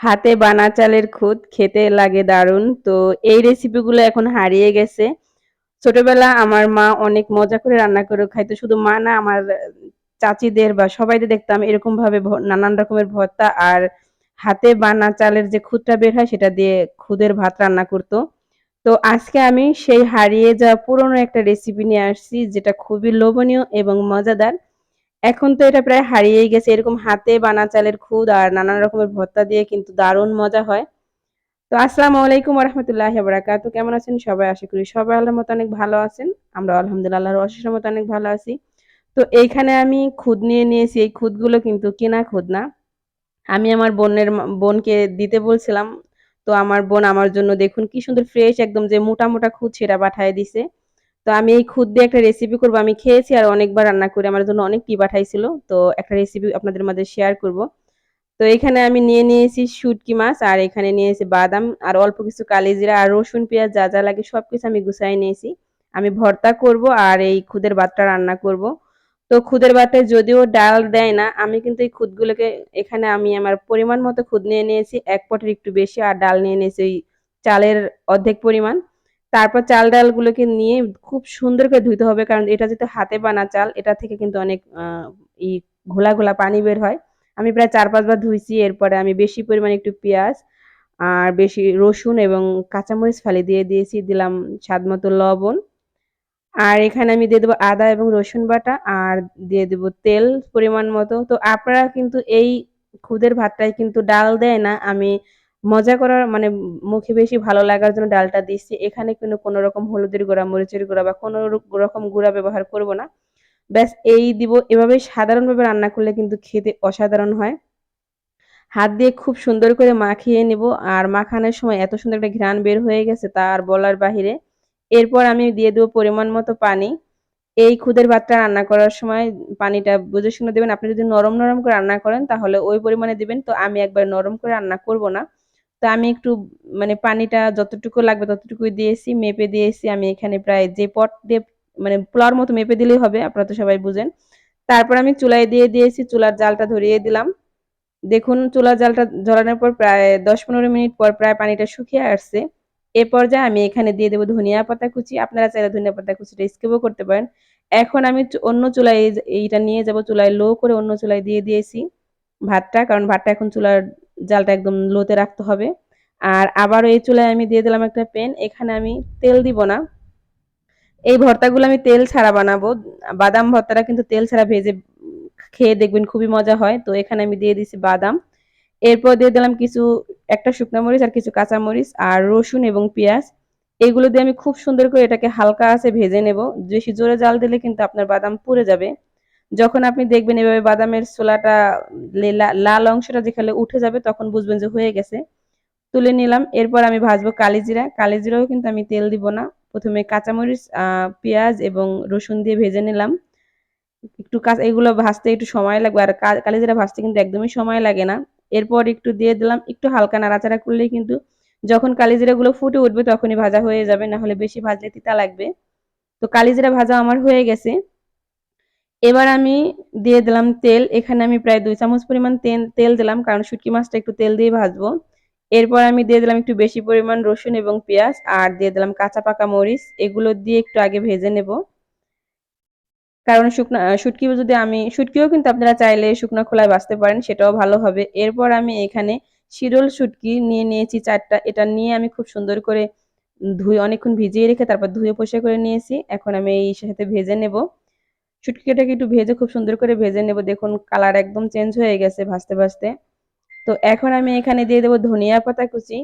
হাতে বানা চালের খুদ খেতে লাগে দারুণ। তো এই রেসিপিগুলো এখন হারিয়ে গেছে। ছোটবেলা আমার মা অনেক মজা করে রান্না করে খাইতো। শুধু মা না, আমার চাচিদের বা সবাইদের দেখতাম এরকম ভাবে নানান রকমের ভর্তা আর হাতে বানা চালের যে খুদটা বের হয়, সেটা দিয়ে খুদের ভাত রান্না করতো। তো আজকে আমি সেই হারিয়ে যাওয়া পুরনো একটা রেসিপি নিয়ে আসছি, যেটা খুবই লোভনীয় এবং মজাদার। এখন তো এটা প্রায় হারিয়েই গেছে। এরকম হাতে বানা চালের খুদ আর নানান রকমের ভর্তা দিয়ে কিন্তু দারুণ মজা হয়। তো আসসালামু আলাইকুম রহমতুল্লাহ বারাকাত কেমন আছেন সবাই? আশা করি সবাই আল্লাহর মতো অনেক ভালো আছেন। আমরা আলহামদুলিল্লাহ অশেষ মতো অনেক ভালো আছি। তো এইখানে আমি খুদ নিয়ে নিয়েছি। এই খুদগুলো কিন্তু কেনা খুদ না। আমি আমার বোনের বোনকে দিতে বলছিলাম। তো আমার বোন আমার জন্য দেখুন কি সুন্দর ফ্রেশ একদম যে মোটা মোটা খুদ সেটা পাঠিয়ে দিছে। তো আমি এই খুদ দিয়ে একটা রেসিপি করব। আমি খেয়েছি আর অনেকবার রান্না করে আমার জন্য অনেক টি পাঠাইছিল। তো একটা রেসিপি আপনাদের মাঝে শেয়ার করব। তো এখানে আমি নিয়ে নিয়েছি শুটকি মাছ আর এখানে নিয়েছি বাদাম আর অল্প কিছু কালিজিরা আর রসুন, পেঁয়াজ যা যা লাগে সবকিছু আমি গুছাই নিয়েছি। আমি ভর্তা করব আর এই খুদের ভাতটা রান্না করব। তো খুদের ভাতে যদিও ডাল দেয় না, আমি কিন্তু এই খুদগুলোকে এখানে আমি আমার পরিমাণ মতো খুদ নিয়ে নিয়েছি। এক পটের একটু বেশি আর ডাল নিয়ে নিয়েছি ওই চালের অর্ধেক পরিমাণ। তারপর চাল ডালগুলোকে নিয়ে খুব সুন্দর করে ধুইতে হবে কারণ এটা যেহেতু হাতে বানা চাল এটা থেকে কিন্তু অনেক আহ, ই ঘোলা ঘোলা পানি বের হয়। আমি প্রায় চার পাঁচবার ধুইছি এরপরে আমি বেশি পরিমাণে একটু পেঁয়াজ আর বেশি রসুন এবং কাঁচামরিচ ফালি দিয়ে দিয়েছি দিলাম স্বাদ মতো লবণ। আর এখানে আমি দিয়ে দেবো আদা এবং রসুন বাটা আর দিয়ে দেবো তেল পরিমাণ মতো। তো আপনারা কিন্তু এই খুদের ভাতটায় কিন্তু ডাল দেয় না আমি মজা করার মানে মুখে বেশি ভালো লাগার জন্য ডালটা দিচ্ছি এখানে কিন্তু কোনো রকম হলুদের গুঁড়া, মরিচের গুঁড়া বা কোনো রকম গুঁড়া ব্যবহার করব না। ব্যাস, এই দিব। এভাবে সাধারণভাবে রান্না করলে কিন্তু খেতে অসাধারণ হয়। হাত দিয়ে খুব সুন্দর করে মাখিয়ে নেব। আর মাখানোর সময় এত সুন্দর একটা ঘ্রাণ বের হয়ে গেছে তা আর বলার বাহিরে। এরপর আমি দিয়ে দেবো পরিমাণ মতো পানি। এই খুদের ভাতটা রান্না করার সময় পানিটা বুঝে শুনে দেবেন। আপনি যদি নরম নরম করে রান্না করেন তাহলে ওই পরিমাণে দিবেন। তো আমি একবার নরম করে রান্না করব না। তো আমি একটু মানে পানিটা যতটুকু লাগবে ততটুকুই দিয়েছি, মেপে দিয়েছি। আমি এখানে প্রায় যে পট দিয়ে মানে পোলাওর মতো মেপে দিলেই হবে, আপনারা তো সবাই বুঝেন। তারপর আমি চুলায় দিয়ে দিয়েছি, চুলার জালটা ধরিয়ে দিলাম। দেখুন, চুলার জালটা জ্বলানোর পর প্রায় দশ পনেরো মিনিট পর প্রায় পানিটা শুকিয়ে আসছে। এ পর্যায়ে আমি এখানে দিয়ে দেবো ধনিয়া পাতা কুচি। আপনারা চাইলে ধনিয়া পাতা কুচিটা স্কিপও করতে পারেন। এখন আমি অন্য চুলায় এইটা নিয়ে যাব, চুলায় লো করে অন্য চুলায় দিয়ে দিয়েছি ভাতটা। কারণ ভাতটা এখন চুলার জালটা একদম লোতে রাখতে হবে। আর আবারও এই চুলায় আমি দিয়ে দিলাম একটা প্যান, এখানে আমি তেল দিব না। এই ভর্তাগুলো আমি তেল ছাড়া বানাবো। বাদাম ভর্তাটা কিন্তু তেল ছাড়া ভেজে খেয়ে দেখবেন খুবই মজা হয়। তো এখানে আমি দিয়ে দিছি বাদাম। এরপর দিয়ে দিলাম কিছু, একটা শুকনো মরিচ আর কিছু কাঁচা মরিচ আর রসুন এবং পেঁয়াজ। এগুলো দিয়ে আমি খুব সুন্দর করে এটাকে হালকা আছে ভেজে নেব। বেশি জোরে জাল দিলে কিন্তু আপনার বাদাম পুড়ে যাবে। যখন আপনি দেখবেন এভাবে বাদামের ছোলাটা লাল অংশটা যেখানে উঠে যাবে তখন বুঝবেন যে হয়ে গেছে। তুলে নিলাম, এরপর আমি ভাজবো কালিজিরা কালিজিরাও কিন্তু আমি তেল দিব না। প্রথমে কাঁচামরিচ পেঁয়াজ এবং রসুন দিয়ে ভেজে নিলাম। একটু কাঁচা, এগুলো ভাজতে একটু সময় লাগবে। আর কালিজিরা ভাজতে কিন্তু একদমই সময় লাগে না। এরপর একটু দিয়ে দিলাম, একটু হালকা নাড়াচাড়া করলেই কিন্তু যখন কালিজিরা গুলো ফুটে উঠবে তখনই ভাজা হয়ে যাবে না হলে বেশি ভাজলে তিতা লাগবে। তো কালিজিরা ভাজা আমার হয়ে গেছে। এবার আমি দিয়ে দিলাম তেল। এখানে আমি প্রায় দুই চামচ পরিমাণ তেল তেল দিলাম, কারণ শুটকি মাছটা একটু তেল দিয়ে ভাজবো। এরপর আমি দিয়ে দিলাম একটু বেশি পরিমাণ রসুন এবং পেঁয়াজ, আর দিয়ে দিলাম কাঁচা পাকা মরিচ। এগুলো দিয়ে একটু আগে ভেজে নেব। কারণ শুকনা, শুটকি যদি আমি, শুটকিও কিন্তু আপনারা চাইলে শুকনো খোলায় বাঁচতে পারেন, সেটাও ভালো হবে। এরপর আমি এখানে শিরল শুটকি নিয়ে নিয়েছি চারটা। এটা নিয়ে আমি খুব সুন্দর করে ধুয়ে, অনেকক্ষণ ভিজিয়ে রেখে তারপর ধুয়ে পরিষ্কার করে নিয়েছি। এখন আমি এই সাথে ভেজে নেব। শুটকিটাকে একটু ভেজে খুব সুন্দর করে ভেজে নেব। দেখুন কালার একদম চেঞ্জ হয়ে গেছে ভাজতে ভাজতে। তো এখন আমি এখানে দিয়ে দেবো ধনিয়া পাতা কুচি।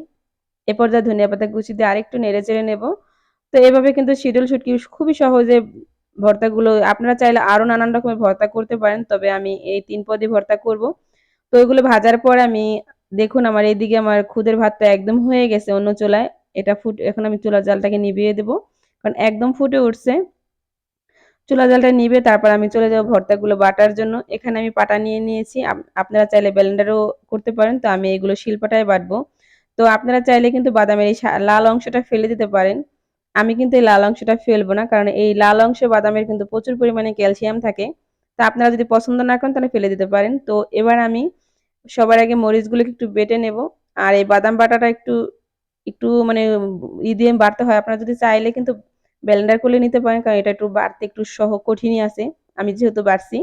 এ পর্যায়ে ধনিয়া পাতা কুচি দিয়ে আরেকটু নেড়ে চেড়ে নেব। তো এভাবে কিন্তু শিডুল শুটকি খুবই সহজে ভর্তাগুলো, আপনারা চাইলে আরও নানান রকমের ভর্তা করতে পারেন, তবে আমি এই তিন পদে ভর্তা করব। তো ওইগুলো ভাজার পর আমি, দেখুন আমার এইদিকে আমার খুদের ভাতটা একদম হয়ে গেছে অন্য চুলায়। এটা ফুট, এখন আমি চুলার জালটাকে নিভিয়ে দেবো। কারণ একদম ফুটে উঠছে। চুলা জালটা নিবে, তারপর আমি চলে যাব ভর্তাগুলো বাটার জন্য। এখানে আমি পাটা নিয়ে নিয়েছি। আপনারা চাইলে ব্লেন্ডারও করতে পারেন। তো আমি এগুলো শিলপাটায় বাটবো। তো আপনারা চাইলে কিন্তু বাদামের এই লাল অংশটা ফেলে দিতে পারেন। আমি কিন্তু এই লাল অংশটা ফেলব না, কারণ এই লাল অংশে বাদামের কিন্তু প্রচুর পরিমাণে ক্যালসিয়াম থাকে। তা আপনারা যদি পছন্দ না করেন, তাহলে ফেলে দিতে পারেন। তো এবার আমি সবার আগে মরিচগুলোকে একটু বেটে নেব। আর এই বাদাম বাটাটা একটু একটু মানে ই দিয়ে বাড়তে হয়। আপনারা যদি চাইলে কিন্তু ব্লেন্ডার করলে নিতে পারেন, কারণ এটা একটু বাড়তে একটু সহ কঠিনই আছে, আমি যেহেতু বাড়ছি।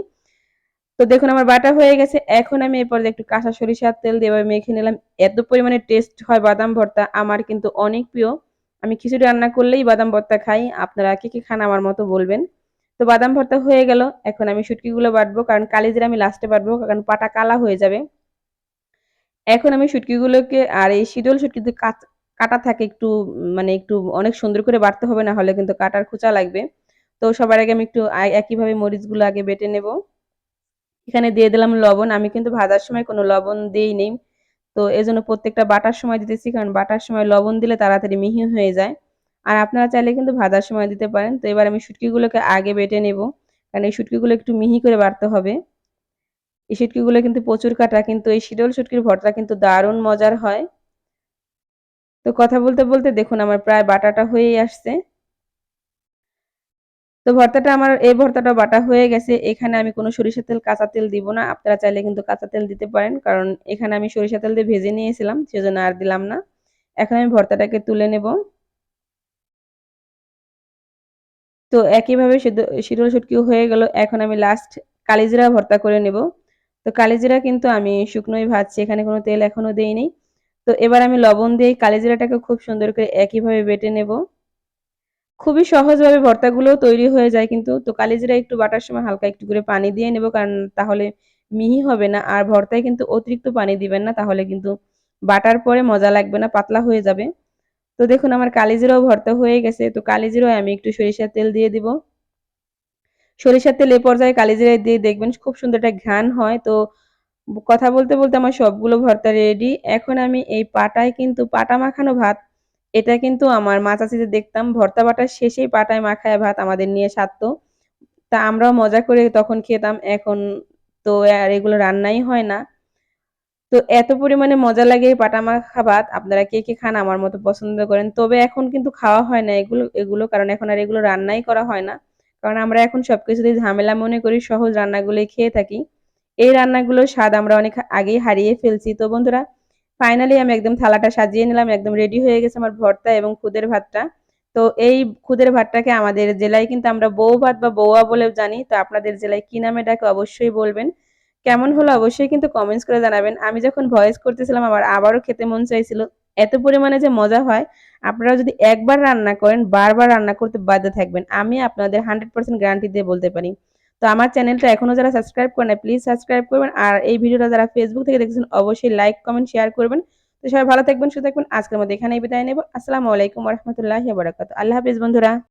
তো দেখুন, আমার বাটা হয়ে গেছে, এখন আমি এরপর একটু কাঁচা সরিষার তেল দিয়ে মেখে নিলাম। এত পরিমাণে টেস্ট হয় বাদাম ভর্তা, আমার কিন্তু অনেক প্রিয়। আমি খিচুড়ি রান্না করলেই বাদাম ভর্তা খাই, আপনারা কি কি খান আমার মতো বলবেন। তো বাদাম ভর্তা হয়ে গেল, এখন আমি শুটকিগুলো বাটবো, কারণ কালিজিরা আমি লাস্টে বাটবো, কারণ পাটা কালা হয়ে যাবে। এখন আমি শুটকিগুলোকে, আর এই শীতল শুটকিতে কাটা থাকে একটু মানে একটু অনেক সুন্দর করে বাড়তে হবে, না হলে কিন্তু কাটার খোঁচা লাগবে। তো সবার আগে আমি একটু একইভাবে মরিচগুলো আগে বেটে নেব। এখানে দিয়ে দিলাম লবণ। আমি কিন্তু ভাজার সময় কোনো লবণ দিই নেই তো এজন্য প্রত্যেকটা বাটার সময় দিতেছি, কারণ বাটার সময় লবণ দিলে তাড়াতাড়ি মিহি হয়ে যায়। আর আপনারা চাইলে কিন্তু ভাজার সময় দিতে পারেন। তো এবার আমি শুটকিগুলোকে আগে বেটে নেব, কারণ এই শুটকিগুলো একটু মিহি করে বাড়তে হবে। এই শুটকিগুলো কিন্তু প্রচুর কাটা, কিন্তু এই শীতল শুটকির ভর্তা কিন্তু দারুণ মজার হয়। তো কথা বলতে বলতে দেখুন, আমার প্রায় বাটাটা হয়েই আসছে। তো ভর্তাটা আমার, এই ভর্তাটা বাটা হয়ে গেছে। এখানে আমি কোনো সরিষা তেল, কাঁচা তেল দিব না। আপনারা চাইলে কিন্তু কাঁচা তেল দিতে পারেন, কারণ এখানে আমি সরিষা তেল দিয়ে ভেজে নিয়েছিলাম, সেজন্য আর দিলাম না। এখন আমি ভর্তাটাকে তুলে নেব। তো একইভাবে শীতল শুটকিও হয়ে গেল। এখন আমি লাস্ট কালিজিরা ভর্তা করে নেব। তো কালিজিরা কিন্তু আমি শুকনোই ভাজছি, এখানে কোনো তেল এখনও দেইনি। তো এবার আমি লবণ দিয়ে কালিজিরাটাকে খুব সুন্দর করে একইভাবে বেটে নেব। খুবই সহজভাবে ভর্তাগুলো তৈরি হয়ে যায় কিন্তু, তো কালিজিরা একটু বাটার সময় হালকা একটু করে পানি দিয়ে নেব কারণ তাহলে মিহি হবে না। আর ভর্তায় কিন্তু অতিরিক্ত পানি দিবেন না, তাহলে কিন্তু বাটার পরে মজা লাগবে না, পাতলা হয়ে যাবে। তো দেখুন আমার কালিজিরাও ভর্তা হয়ে গেছে, তো কালিজিরাও আমি একটু সরিষার তেল দিয়ে দিব। সরিষার তেল এ পর্যায়ে কালিজিরা দিয়ে দেখবেন খুব সুন্দর একটা ঘ্রাণ হয়, তো কথা বলতে বলতে আমার সবগুলো ভর্তা রেডি এখন আমি এই পাটায় কিন্তু পাটা মাখানো ভাত। এটা কিন্তু আমার মা চাচিতে দেখতাম, ভর্তা বাটার শেষেই পাটায় মাখায় ভাত আমাদের নিয়ে সারতো। তা আমরাও মজা করে তখন খেতাম, এখন তো আর এগুলো রান্নাই হয় না। তো এত পরিমাণে মজা লাগে এই পাটা মাখা ভাত। আপনারা কে কে খান আমার মতো পছন্দ করেন। তবে এখন কিন্তু খাওয়া হয় না এগুলো এগুলো, কারণ এখন আর এগুলো রান্নাই করা হয় না। কারণ আমরা এখন সবকিছুতেই ঝামেলা মনে করি, সহজ রান্নাগুলোই খেয়ে থাকি। এই রান্নাগুলোর স্বাদ আমরা অনেক আগেই হারিয়ে ফেলছি। তো বন্ধুরা ফাইনালি আমি একদম থালাটা সাজিয়ে নিলাম, একদম রেডি হয়ে গেছে আমার ভর্তা এবং খুদের ভাতটা। তো এই খুদের ভাতটাকে আমাদের জেলায় কিন্তু আমরা বউ ভাত বা বৌয়া বলেও জানি, তো আপনাদের জেলায় কি নামে ডাকে অবশ্যই বলবেন। কেমন হলো অবশ্যই কিন্তু কমেন্টস করে জানাবেন। আমি যখন ভয়েস করতেছিলাম, আমার আবারও খেতে মন চাইছিল। এত পরিমাণে যে মজা হয়, আপনারা যদি একবার রান্না করেন, বারবার রান্না করতে বাধ্য থাকবেন। আমি আপনাদের হান্ড্রেড পার্সেন্ট গ্যারান্টি দিয়ে বলতে পারি। তো আমার চ্যানেলটা এখনও যারা সাবস্ক্রাইব করে না প্লিজ সাবস্ক্রাইব করবেন। আর এই ভিডিওটা যারা ফেসবুক থেকে দেখছেন অবশ্যই লাইক কমেন্ট শেয়ার করবেন। তো সবাই ভালো থাকবেন, সুস্থ থাকবেন। আজকের মধ্যে এখানে বিদায় নেব। আসসালামু আলাইকুম রহমতুল্লাহ বরাকাত আল্লাহ হাফিজ বন্ধুরা।